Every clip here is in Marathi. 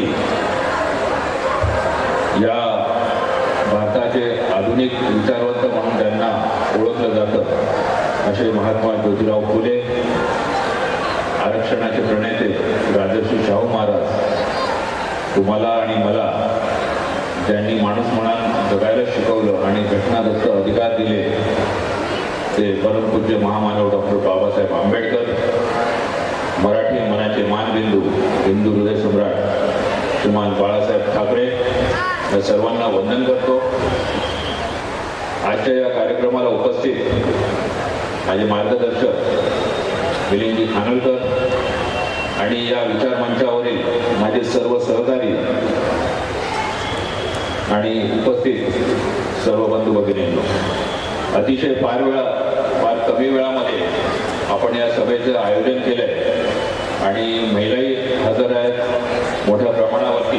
व्यक्ती या भारताचे आधुनिक विचारवंत म्हणून त्यांना ओळखलं जातं. असे महात्मा ज्योतिराव फुले आरक्षणाचे प्रणेते राजर्षी शाहू महाराज. तुम्हाला आणि मला ज्यांनी माणूस म्हणून जगायला शिकवलं आणि घटनादत्त अधिकार दिले ते परमपूज्य महामानव डॉक्टर बाबासाहेब आंबेडकर श्रीमान बाळासाहेब ठाकरे या सर्वांना वंदन करतो. आजच्या या कार्यक्रमाला उपस्थित माझे मार्गदर्शक मिलिंदजी खानोलकर आणि या विचार मंचावरील माझे सर्व सहकारी आणि उपस्थित सर्व बंधू भगिनींनो अतिशय फार वेळा फार कमी वेळामध्ये आपण या सभेचं आयोजन केलंय. आणि महिलाही हजर आहेत मोठ्या प्रमाणावरती.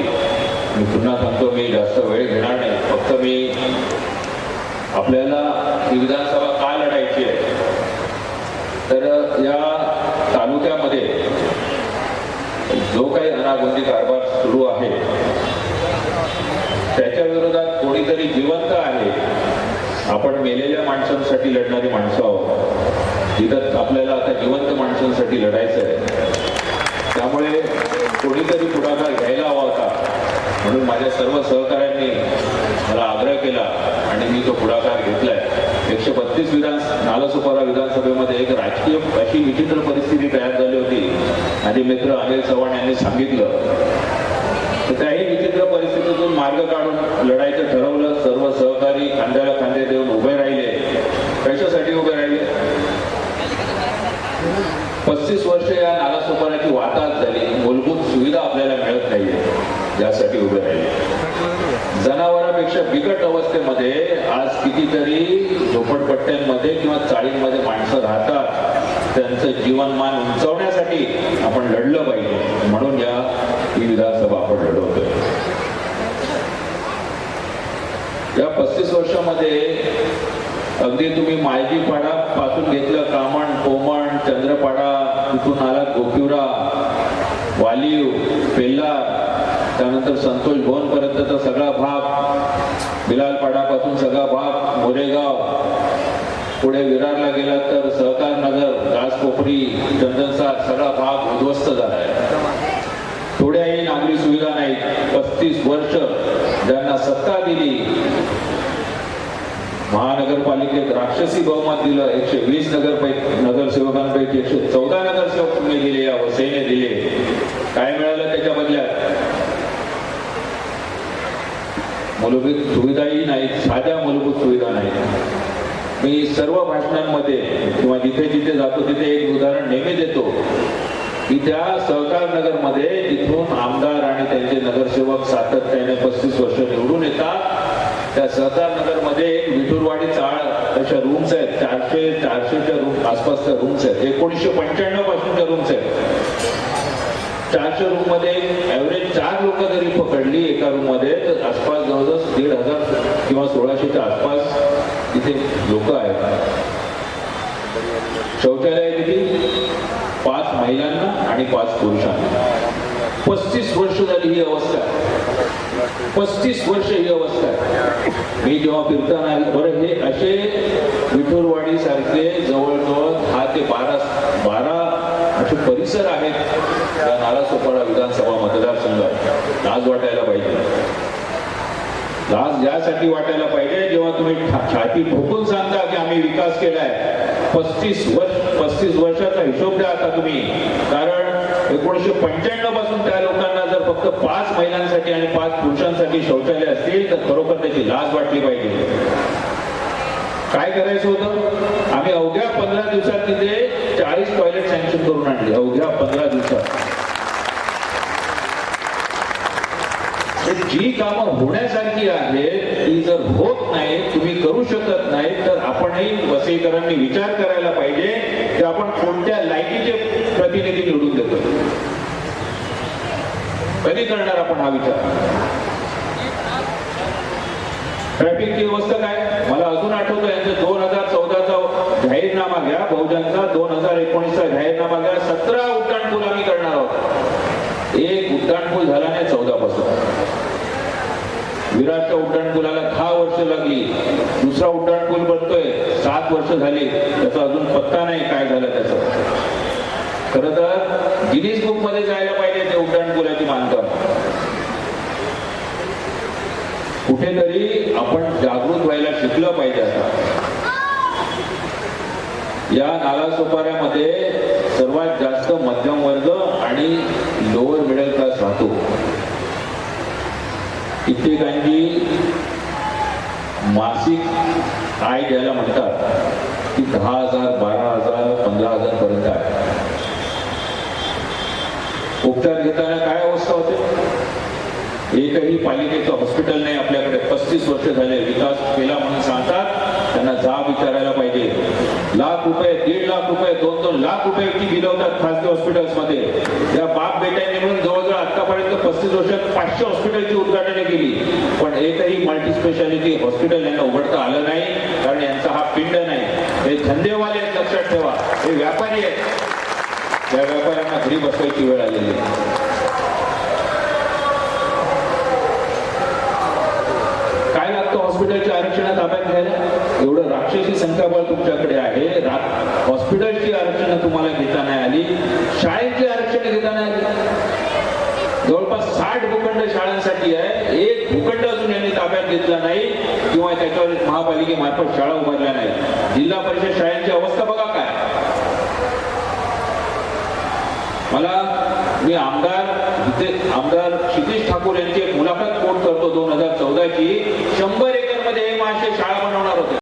मी पुन्हा सांगतो मी जास्त वेळ घेणार नाही. फक्त मी आपल्याला ही विधानसभा का लढायची आहे? तर या तालुक्यामध्ये जो काही अनागोंदी कारभार सुरू आहे त्याच्या विरोधात कोणीतरी जिवंत आहे. आपण मेलेल्या माणसांसाठी लढणारी माणसं आहोत. तिथं आपल्याला आता जिवंत माणसांसाठी लढायचं आहे. त्यामुळे कोणीतरी पुढाकार घ्यायला हवा होता. म्हणून माझ्या सर्व सहकाऱ्यांनी मला आग्रह केला आणि मी तो पुढाकार घेतलाय. एकशे बत्तीस विधान नालासोपारा विधानसभेमध्ये एक राजकीय अशी विचित्र परिस्थिती तयार झाली होती. माझे मित्र अनिल चव्हाण यांनी सांगितलं. तर त्याही विचित्र परिस्थितीतून मार्ग काढून लढायचं ठरवलं. सर्व सहकारी खांद्याला खांदे देऊन उभे राहिले. कशासाठी उभे राहिले. पस्तीस वर्ष या नालासोपानाची वाताहत झाली. मूलभूत सुविधा आपल्याला मिळत नाहीये. यासाठी उभे राहिले. जनावरांपेक्षा बिकट अवस्थेमध्ये आज कितीतरी झोपडपट्ट्यांमध्ये किंवा चाळींमध्ये माणसं राहतात. त्यांचं जीवनमान उंचवण्यासाठी आपण लढलं पाहिजे. म्हणून या ही विधानसभा आपण लढवतोय. या पस्तीस वर्षामध्ये अगदी तुम्ही मायजीपाडा पासून घेतलं कामण कोमण चंद्रपाडा तिथून आला गोपिवरा वालीव पेल्लार त्यानंतर संतोष भवन पर्यंतचा सगळा भाग बिलालपाडापासून सगळा भाग मोरेगाव. पुढे विरारला गेला तर सहकार नगर गासकोपरी चंदनसार सगळा भाग उद्ध्वस्त झाला आहे. थोड्याही नागरी सुविधा नाहीत. पस्तीस वर्ष ज्यांना सत्ता दिली महानगरपालिकेत राक्षसी बहुमत दिलं एकशे वीस नगर नगरसेवकांपैकी एकशे चौदा नगरसेवक तुम्ही दिले या वसईने दिले. काय मिळालं त्याच्या बदल्यात मूलभूत सुविधाही नाहीत साध्या मूलभूत सुविधा नाहीत. मी सर्व भाषणांमध्ये किंवा जिथे जिथे जातो तिथे एक उदाहरण नेहमी देतो. की त्या सहकार नगरमध्ये तिथून आमदार आणि त्यांचे नगरसेवक सातत्याने पस्तीस वर्ष निवडून येतात त्या सहकार नगरमध्ये विठुरवाडी चाळ अशा रूम्स आहेत. चारशे चारशेच्या रूम आसपासच्या रूम्स आहेत. एकोणीसशे पंच्याण्णव पासूनच्या रूम्स आहेत. चारशे रूममध्ये ऍव्हरेज चार लोक जरी पकडली एका रूममध्ये तर आसपास जवळजवळ दीड हजार किंवा सोळाशेच्या आसपास तिथे लोक आहेत. शौचालय किती पाच महिलांना आणि पाच पुरुषांना. पस्तीस वर्ष झाली ही अवस्था. आहे. पस्तीस वर्ष ही अवस्था आहे. मी जेव्हा फिरताना बरं हे असे विठुरवाडी सारखे जवळजवळ दहा ते बारा बारा असे परिसर आहेत त्या नालासोपाडा विधानसभा मतदारसंघात लाज वाटायला पाहिजे. लाज यासाठी वाटायला पाहिजे जेव्हा तुम्ही छाती ठोकून सांगता की आम्ही विकास केलाय. पस्तीस वर्ष पस्तीस वर्षाचा हिशोब द्या आता तुम्ही. कारण एकोणीसशे पंच्याण्णवपासून त्या लोकांना जर फक्त पाच महिलांसाठी आणि पाच पुरुषांसाठी शौचालय असतील तर खरोखर त्याची लाज वाटली पाहिजे. काय करायचं होतं? आम्ही अवघ्या पंधरा दिवसात तिथे चाळीस टॉयलेट सँक्शन करून आणली. अवघ्या पंधरा दिवसात. जी कामं होण्यासारखी आहेत ती जर होत नाही तुम्ही करू शकत नाही तर आपणही वसईकरांनी विचार करायला पाहिजे की आपण कोणत्या लायकीचे प्रतिनिधी निवडून देतो. कधी करणार आपण हा विचार? ट्रॅफिकची व्यवस्था काय? मला अजून आठवतं यांचं दोन हजार चौदाचा जाहीरनामा घ्या बहुजनचा दोन हजार एकोणीसचा जाहीरनामा घ्या सतरा उड्डाण पूल आम्ही करणार आहोत एक उड्डाणपूल झाला नाही चौदा पासून विराटच्या उड्डाणपुलाला दहा वर्ष लागली. दुसरा उड्डाणपूल बनतोय. सात वर्ष झाली. त्याचा अजून पत्ता नाही काय झालं त्याचं. खरं तर गिनीज बुकमध्ये जायला पाहिजे ते उड्डाणपुलाची बांधकाम. कुठेतरी आपण जागृत व्हायला शिकलं पाहिजे आता. या नाला सोपाऱ्यामध्ये सर्वात जास्त मध्यम वर्ग आणि लोअर मिडल क्लास राहतो. कित्येकांची मासिक आय द्यायला म्हणतात ती दहा हजार बारा हजार पंधरा हजार पर्यंत आहे. उपचार घेताना काय अवस्था होते? एकही पालिकेचं हॉस्पिटल नाही आपल्याकडे. पस्तीस वर्ष झाले विकास केला म्हणून सांगतात. त्यांना जाब विचारायला पाहिजे. लाख रुपये दीड लाख रुपये दोन दोन लाख रुपयाची बिल होतात खासगी हॉस्पिटल्समध्ये. या बाप बेट्यांनी म्हणून जवळजवळ आतापर्यंत पस्तीस वर्षात पाचशे हॉस्पिटलची उद्घाटने केली. पण एकही मल्टी स्पेशालिटी हॉस्पिटल यांना उघडता आलं नाही कारण यांचा हा पिंड नाही. हे धंदेवाले आहेत लक्षात ठेवा. हे व्यापारी आहेत. त्या व्यापाऱ्यांना घरी बसवायची वेळ आलेली आहे काय लागतं हॉस्पिटलच्या आरक्षणात ताब्यात घ्यायला एवढं राक्षसी संख्याबळ तुमच्याकडे आहे रा- हॉस्पिटलची आरक्षणं तुम्हाला घेता नाही आली. शाळेची आरक्षण घेता नाही आली. जवळपास साठ भूखंड शाळांसाठी आहे. एक भूखंड अजून यांनी ताब्यात घेतला नाही किंवा त्याच्यावर महापालिकेमार्फत शाळा उभारल्या नाही. जिल्हा परिषद शाळांची अवस्था बघा काय. मला मी आमदार आमदार क्षितिश ठाकूर यांची मुलाखत कोट करतो दोन हजार चौदाची. शंभर एकरमध्ये हे शाळा